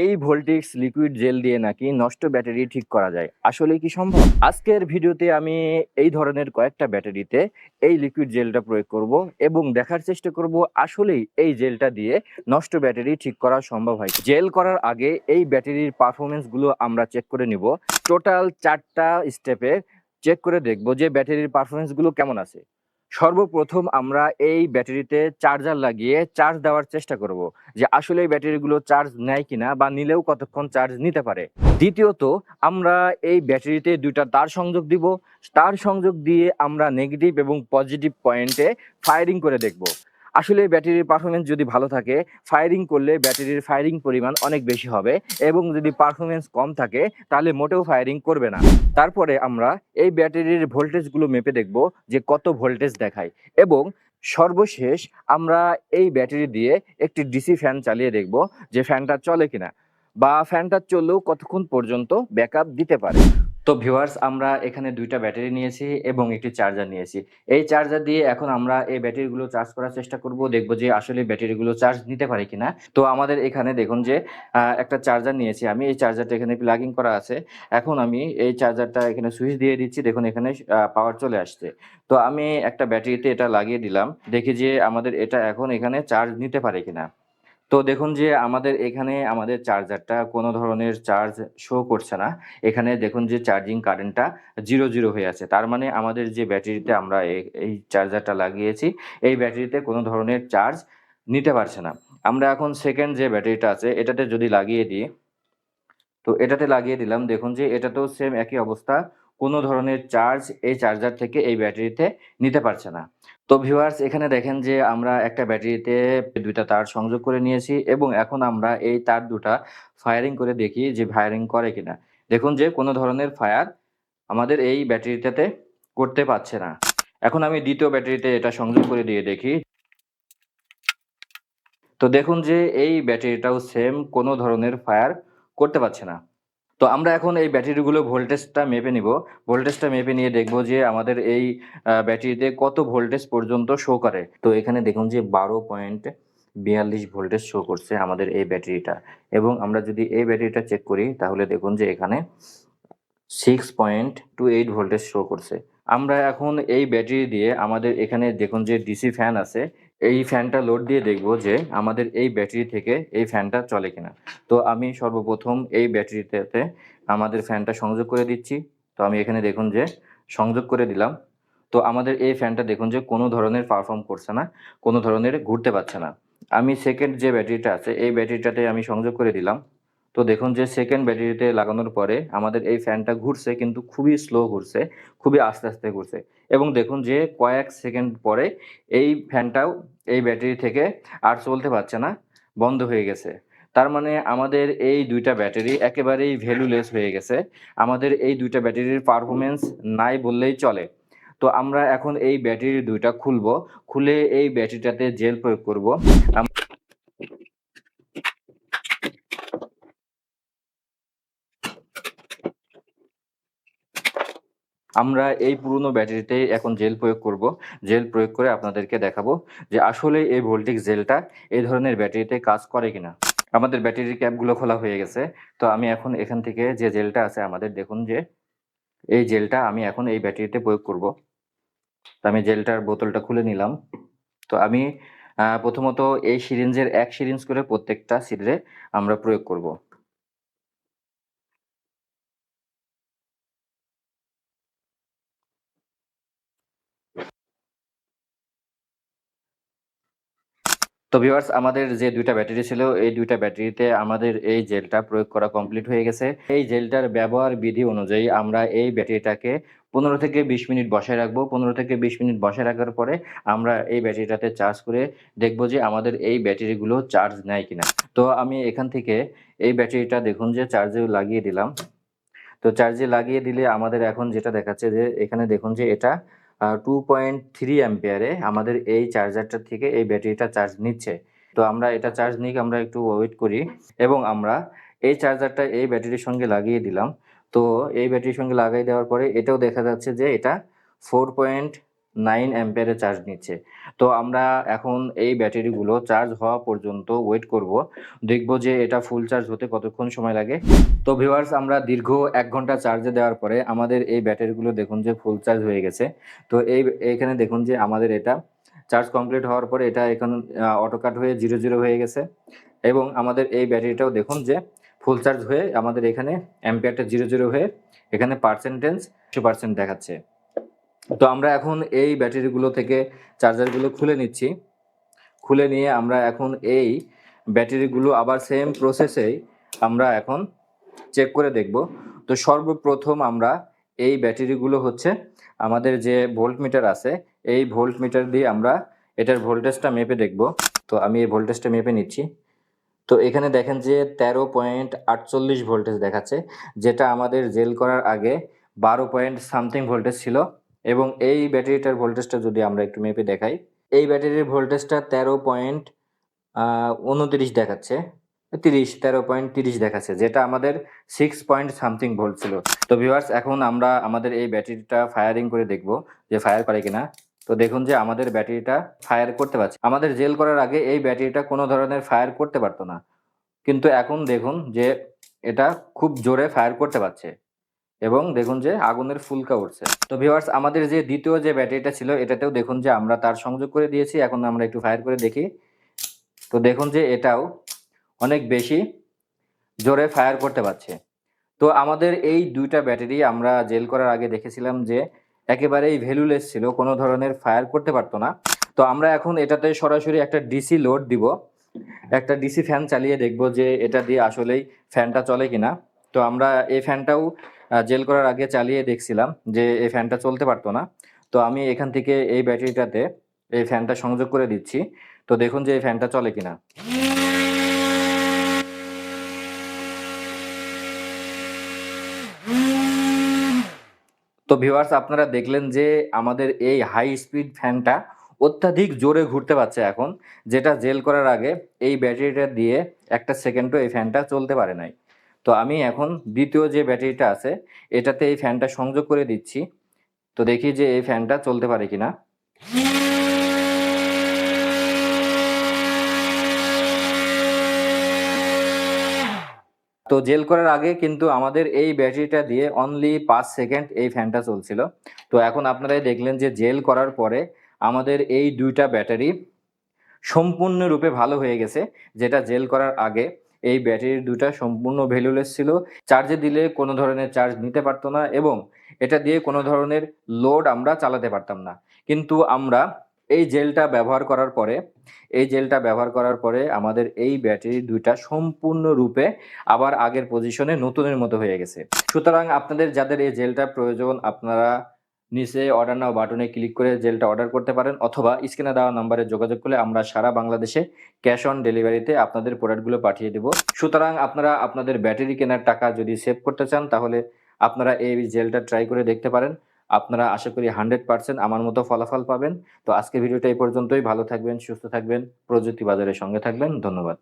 এই ভোল্টিক্স liquid gel দিয়ে নাকি নষ্ট ব্যাটারি ঠিক করা যায়? আসলে কি সম্ভব? আজকের ভিডিওতে আমি এই ধরনের কয়েকটা ব্যাটারিতে এই লিকুইড জেলটা প্রয়োগ করব এবং দেখার চেষ্টা করব আসলেই এই জেলটা দিয়ে নষ্ট ব্যাটারি ঠিক করা সম্ভব হয় জেল করার আগে এই ব্যাটারির পারফরমেন্সগুলো আমরা চেক করে নিব। টোটাল চারটা স্টেপে চেক করে দেখব যে ব্যাটারির পারফরমেন্সগুলো কেমন আছে। সর্বপ্রথম আমরা এই ব্যাটারিতে চার্জার লাগিয়ে চার্জ দেওয়ার চেষ্টা করব যে আসলে এই ব্যাটারিগুলো চার্জ নেয় কিনা বা নিলেও কতক্ষণ চার্জ নিতে পারে। দ্বিতীয়ত, আমরা এই ব্যাটারিতে দুইটা তার সংযোগ দিব। তার সংযোগ দিয়ে আমরা নেগেটিভ এবং পজিটিভ পয়েন্টে ফায়ারিং করে দেখব। আসলে ব্যাটারির পারফরমেন্স যদি ভালো থাকে ফায়ারিং করলে ব্যাটারির ফায়ারিং পরিমাণ অনেক বেশি হবে এবং যদি পারফরমেন্স কম থাকে, তাহলে মোটেও ফায়ারিং করবে না। তারপরে আমরা এই ব্যাটারির ভোল্টেজগুলো মেপে দেখব যে কত ভোল্টেজ দেখায় এবং সর্বশেষ আমরা এই ব্যাটারি দিয়ে একটি ডিসি ফ্যান চালিয়ে দেখব যে ফ্যানটা চলে কিনা বা ফ্যানটা চললেও কতক্ষণ পর্যন্ত ব্যাকআপ দিতে পারে। তো ভিউয়ার্স আমরা এখানে দুইটা ব্যাটারি নিয়েছি এবং একটি চার্জার নিয়েছি। এই চার্জার দিয়ে এখন আমরা এই ব্যাটারিগুলো চার্জ করার চেষ্টা করব, দেখব যে আসলে ব্যাটারিগুলো চার্জ নিতে পারে কিনা। তো আমাদের এখানে দেখুন যে একটা চার্জার নিয়েছি আমি। এই চার্জারটা এখানে প্লাগিং করা আছে। এখন আমি এই চার্জারটা এখানে সুইচ দিয়ে দিচ্ছি। দেখুন এখানে পাওয়ার চলে আসছে। তো আমি একটা ব্যাটারিতে এটা লাগিয়ে দিলাম। দেখি যে আমাদের এটা এখন এখানে চার্জ নিতে পারে কিনা। তো দেখুন যে আমাদের এখানে আমাদের চার্জারটা কোনো ধরনের চার্জ শো করছে না। এখানে দেখুন যে চার্জিং কারেন্টটা জিরো জিরো হয়ে আছে। তার মানে আমাদের যে ব্যাটারিতে আমরা এই চার্জারটা লাগিয়েছি, এই ব্যাটারিতে কোনো ধরনের চার্জ নিতে পারছে না। আমরা এখন সেকেন্ড যে ব্যাটারিটা আছে, এটাতে যদি লাগিয়ে দিই, তো এটাতে লাগিয়ে দিলাম। দেখুন যে এটাতেও সেম একই অবস্থা কোনো ধরনের চার্জ এই চার্জার থেকে এই ব্যাটারিতে নিতে পারছে না। তো ভিউয়ার্স এখানে দেখেন যে আমরা একটা ব্যাটারিতে দুইটা তার সংযোগ করে নিয়েছি এবং এখন আমরা এই তার দুটা ফায়ারিং করে দেখি যে ফায়ারিং করে কিনা। দেখুন যে কোনো ধরনের ফায়ার আমাদের এই ব্যাটারিটাতে করতে পারছে না। এখন আমি দ্বিতীয় ব্যাটারিতে এটা সংযোগ করে দিয়ে দেখি। তো দেখুন যে এই ব্যাটারিটাও সেম কোনো ধরনের ফায়ার করতে পারছে না। তো আমরা এখন এই ব্যাটারিগুলো ভোল্টেজটা মেপে নিব। ভোল্টেজটা মেপে নিয়ে দেখব যে আমাদের এই ব্যাটারিতে কত ভোল্টেজ পর্যন্ত শো করে। তো এখানে দেখুন যে বারো পয়েন্ট বিয়াল্লিশ ভোল্টেজ শো করছে আমাদের এই ব্যাটারিটা এবং আমরা যদি এই ব্যাটারিটা চেক করি, তাহলে দেখুন যে এখানে six point two eight voltage show করছে। আমরা এখন এই ব্যাটারি দিয়ে আমাদের এখানে দেখুন যে ডিসি ফ্যান আছে, এই ফ্যানটা লোড দিয়ে দেখব যে আমাদের এই ব্যাটারি থেকে এই ফ্যানটা চলে কিনা। তো আমি সর্বপ্রথম এই ব্যাটারিতে আমাদের ফ্যানটা সংযোগ করে দিচ্ছি। তো আমি এখানে দেখুন যে সংযোগ করে দিলাম। তো আমাদের এই ফ্যানটা দেখুন যে কোনো ধরনের পারফর্ম করছে না, কোনো ধরনের ঘুরতে পারছে না। আমি সেকেন্ড যে ব্যাটারিটা আছে, এই ব্যাটারিটাতে আমি সংযোগ করে দিলাম। তো দেখুন যে সেকেন্ড ব্যাটারিতে লাগানোর পরে আমাদের এই ফ্যানটা ঘুরছে, কিন্তু খুবই স্লো ঘুরছে, খুবই আস্তে আস্তে ঘুরছে। এবং দেখুন যে কয়েক সেকেন্ড পরে এই ফ্যানটাও এই ব্যাটারি থেকে আর চলতে পারছে না, বন্ধ হয়ে গেছে। তার মানে আমাদের এই দুইটা ব্যাটারি একেবারেই ভ্যালুলেস হয়ে গেছে। আমাদের এই দুইটা ব্যাটারির পারফরমেন্স নাই বললেই চলে। তো আমরা এখন এই ব্যাটারি দুইটা খুলবো, খুলে এই ব্যাটারিটাতে জেল প্রয়োগ করব। আমরা এই পুরনো ব্যাটারিতে এখন জেল প্রয়োগ করব। জেল প্রয়োগ করে আপনাদেরকে দেখাবো যে আসলে এই ভোল্টিক জেলটা এই ধরনের ব্যাটারিতে কাজ করে কিনা। আমাদের ব্যাটারির ক্যাপগুলো খোলা হয়ে গেছে। তো আমি এখন এখান থেকে যে জেলটা আছে আমাদের, দেখুন যে এই জেলটা আমি এখন এই ব্যাটারিতে প্রয়োগ করব। তো আমি জেলটার বোতলটা খুলে নিলাম। তো আমি প্রথমত এই সিরিঞ্জের এক সিরিঞ্জ করে প্রত্যেকটা সিরিজে আমরা প্রয়োগ করব। তো ভিউয়ার্স আমাদের যে দুইটা ব্যাটারি ছিল, এই দুইটা ব্যাটারিতে আমাদের এই জেলটা প্রয়োগ করা কমপ্লিট হয়ে গেছে। এই জেলটার ব্যবহার বিধি অনুযায়ী আমরা এই ব্যাটারিটাকে পনেরো থেকে বিশ মিনিট বসায় রাখব। পনেরো থেকে বিশ মিনিট বসায় রাখার পরে আমরা এই ব্যাটারিটাতে চার্জ করে দেখব যে আমাদের এই ব্যাটারিগুলো চার্জ নেয় কিনা। তো আমি এখান থেকে এই ব্যাটারিটা দেখুন যে চার্জে লাগিয়ে দিলাম। তো চার্জে লাগিয়ে দিলে আমাদের এখন যেটা দেখাচ্ছে যে, এখানে দেখুন যে এটা টু পয়েন্ট থ্রি অ্যাম্পিয়ারে আমাদের এই চার্জারটা থেকে এই ব্যাটারিটা চার্জ নিচ্ছে। তো আমরা এটা চার্জ নিয়ে আমরা একটু ওয়েট করি এবং আমরা এই চার্জারটা এই ব্যাটারির সঙ্গে লাগিয়ে দিলাম। তো এই ব্যাটারির সঙ্গে লাগাই দেওয়ার পরে এটাও দেখা যাচ্ছে যে এটা ফোর পয়েন্ট নাইন অ্যাম্পিয়ারের চার্জ নিচ্ছে। তো আমরা এখন এই ব্যাটারিগুলো চার্জ হওয়া পর্যন্ত ওয়েট করব। দেখব যে এটা ফুল চার্জ হতে কতক্ষণ সময় লাগে। তো ভিউয়ার্স আমরা দীর্ঘ এক ঘণ্টা চার্জে দেওয়ার পরে আমাদের এই ব্যাটারিগুলো দেখুন যে ফুল চার্জ হয়ে গেছে। তো এই, এখানে দেখুন যে আমাদের এটা চার্জ কমপ্লিট হওয়ার পরে এটা এখন অটোকাট হয়ে জিরো জিরো হয়ে গেছে। এবং আমাদের এই ব্যাটারিটাও দেখুন যে ফুল চার্জ হয়ে আমাদের এখানে অ্যাম্পিয়ারটা জিরো জিরো হয়ে এখানে পার্সেন্টেজ পার্সেন্ট দেখাচ্ছে। তো আমরা এখন এই ব্যাটারিগুলো থেকে চার্জারগুলো খুলে নিচ্ছি। খুলে নিয়ে আমরা এখন এই ব্যাটারিগুলো আবার সেম প্রসেসেই আমরা এখন চেক করে দেখব। তো সর্বপ্রথম আমরা এই ব্যাটারিগুলো হচ্ছে আমাদের যে ভোল্ট মিটার আছে, এই ভোল্ট মিটার দিয়ে আমরা এটার ভোল্টেজটা মেপে দেখব। তো আমি এই ভোল্টেজটা মেপে নিচ্ছি। তো এখানে দেখেন যে তেরো পয়েন্ট আটচল্লিশ ভোল্টেজ দেখাচ্ছে, যেটা আমাদের জেল করার আগে বারো পয়েন্ট সামথিং ভোল্টেজ ছিল। এবং এই ব্যাটারিটার ভোল্টেজটা যদি আমরা একটু মেপে দেখাই, এই ব্যাটারির ভোল্টেজটা তেরো পয়েন্ট উনত্রিশ দেখাচ্ছে, তিরিশ, তেরো পয়েন্ট তিরিশ দেখাচ্ছে, যেটা আমাদের সিক্স পয়েন্ট সামথিং ভোল্ট ছিল। তো ভিউয়ার্স এখন আমরা আমাদের এই ব্যাটারিটা ফায়ারিং করে দেখব যে ফায়ার করে কিনা। তো দেখুন যে আমাদের ব্যাটারিটা ফায়ার করতে পারছে। আমাদের জেল করার আগে এই ব্যাটারিটা কোনো ধরনের ফায়ার করতে পারতো না। কিন্তু এখন দেখুন যে এটা খুব জোরে ফায়ার করতে পারছে। এবং দেখুন যে আগুনের ফুলকা উঠছে তো ভিউয়ার্স আমাদের যে দ্বিতীয় যে ব্যাটারিটা ছিল, এটাতেও দেখুন যে আমরা তার সংযোগ করে দিয়েছি। এখন আমরা একটু ফায়ার করে দেখি। তো দেখুন যে এটাও অনেক বেশি জোরে ফায়ার করতে পারছে। তো আমাদের এই দুইটা ব্যাটারি আমরা জেল করার আগে দেখেছিলাম যে একেবারেই ভ্যালুলেস ছিল, কোনো ধরনের ফায়ার করতে পারতো না। তো আমরা এখন এটাতে সরাসরি একটা ডিসি লোড দিব। একটা ডিসি ফ্যান চালিয়ে দেখব যে এটা দিয়ে আসলেই ফ্যানটা চলে কিনা। তো আমরা এই ফ্যানটাও জেল করার আগে চালিয়ে দেখছিলাম যে এই ফ্যানটা চলতে পারতো না। তো আমি এখান থেকে এই ব্যাটারিটাতে এই ফ্যানটা সংযোগ করে দিচ্ছি। তো দেখুন যে এই ফ্যানটা চলে কিনা। তো ভিউয়ার্স, আপনারা দেখলেন যে আমাদের এই হাই স্পিড ফ্যানটা অত্যাধিক জোরে ঘুরতে পারছে এখন, যেটা জেল করার আগে এই ব্যাটারিটা দিয়ে একটা সেকেন্ডও এই ফ্যানটা চলতে পারে নাই। তো আমি এখন দ্বিতীয় যে ব্যাটারিটা আছে, এটাতে এই ফ্যানটা সংযোগ করে দিচ্ছি। তো দেখি যে এই ফ্যানটা চলতে পারে কিনা। তো জেল করার আগে কিন্তু আমাদের এই ব্যাটারিটা দিয়ে অনলি পাঁচ সেকেন্ড এই ফ্যানটা চলছিল। তো এখন আপনারাই দেখলেন যে জেল করার পরে আমাদের এই দুইটা ব্যাটারি সম্পূর্ণরূপে ভালো হয়ে গেছে, যেটা জেল করার আগে। এই ব্যাটারির দুটা সম্পূর্ণ ভ্যালুলেস ছিল। চার্জে দিলে কোনো ধরনের চার্জ নিতে পারতো না এবং এটা দিয়ে কোনো ধরনের লোড আমরা চালাতে পারতাম না। কিন্তু আমরা এই জেলটা ব্যবহার করার পরে, এই জেলটা ব্যবহার করার পরে আমাদের এই ব্যাটারি দুইটা সম্পূর্ণরূপে আবার আগের পজিশনে নতুনের মতো হয়ে গেছে। সুতরাং আপনাদের যাদের এই জেলটা প্রয়োজন, আপনারা নিচে অর্ডার নাও বাটনে ক্লিক করে জেলটা অর্ডার করতে পারেন অথবা স্ক্রিনে দেওয়া নম্বরে যোগাযোগ করলে আমরা সারা বাংলাদেশে ক্যাশ অন ডেলিভারিতে আপনাদের প্রোডাক্টগুলো পাঠিয়ে দেব। সুতরাং আপনারা আপনাদের ব্যাটারি কেনার টাকা যদি সেভ করতে চান, তাহলে আপনারা এই জেলটা ট্রাই করে দেখতে পারেন। আপনারা আশা করি হান্ড্রেড পার্সেন্ট আমার মতো ফলাফল পাবেন। তো আজকে ভিডিওটা এই পর্যন্তই। ভালো থাকবেন, সুস্থ থাকবেন, প্রযুক্তি বাজারের সঙ্গে থাকবেন। ধন্যবাদ।